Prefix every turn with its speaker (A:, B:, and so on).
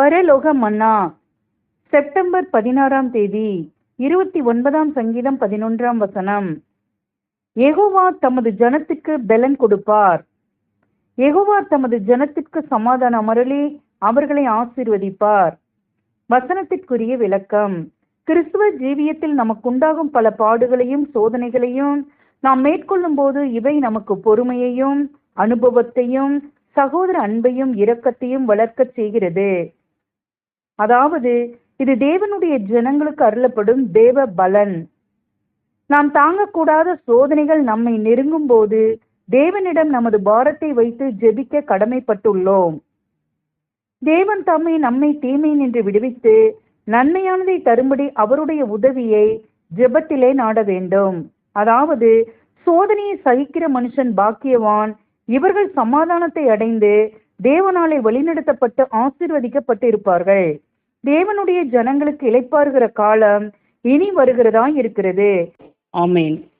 A: பரலோக மன்னா செப்டம்பர் பதினாறாம் தேதி இருபத்தி ஒன்பதாம் சங்கீதம் பதினொன்றாம் வசனம். எகோவா தமது ஜனத்துக்கு பெலன் கொடுப்பார். எகோவா தமது ஜனத்திற்கு சமாதான அருளி அவர்களை ஆசீர்வதிப்பார். வசனத்திற்குரிய விளக்கம். கிறிஸ்துவ ஜீவியத்தில் நமக்குண்டாகும் பல பாடுகளையும் சோதனைகளையும் நாம் மேற்கொள்ளும் போது இவை நமக்கு பொறுமையையும் அனுபவத்தையும் சகோதர அன்பையும் இரக்கத்தையும் வளர்க்கச் செய்கிறது. அதாவது இது தேவனுடைய ஜனங்களுக்கு அருளப்படும் தேவ பலன். நாம் தாங்கக்கூடாத சோதனைகள் நம்மை நெருங்கும் போது தேவனிடம் நமது பாரத்தை வைத்து ஜெபிக்க கடமைப்பட்டுள்ளோம். தேவன் தம்மை நம்மை தீமை நின்று விடுவித்து நன்மையானதை தரும்படி அவருடைய உதவியை ஜெபத்திலே நாட வேண்டும். அதாவது சோதனையை சகிக்கிற மனுஷன் பாக்கியவான் இவர்கள் சமாதானத்தை அடைந்து தேவனாலே வழிநடத்தப்பட்டு ஆசிர்வதிக்கப்பட்டிருப்பார்கள். தேவனுடைய ஜனங்களுக்கு இழைப்பாருகிற காலம் இனி வருகிறதா இருக்கிறது. ஆமேன்.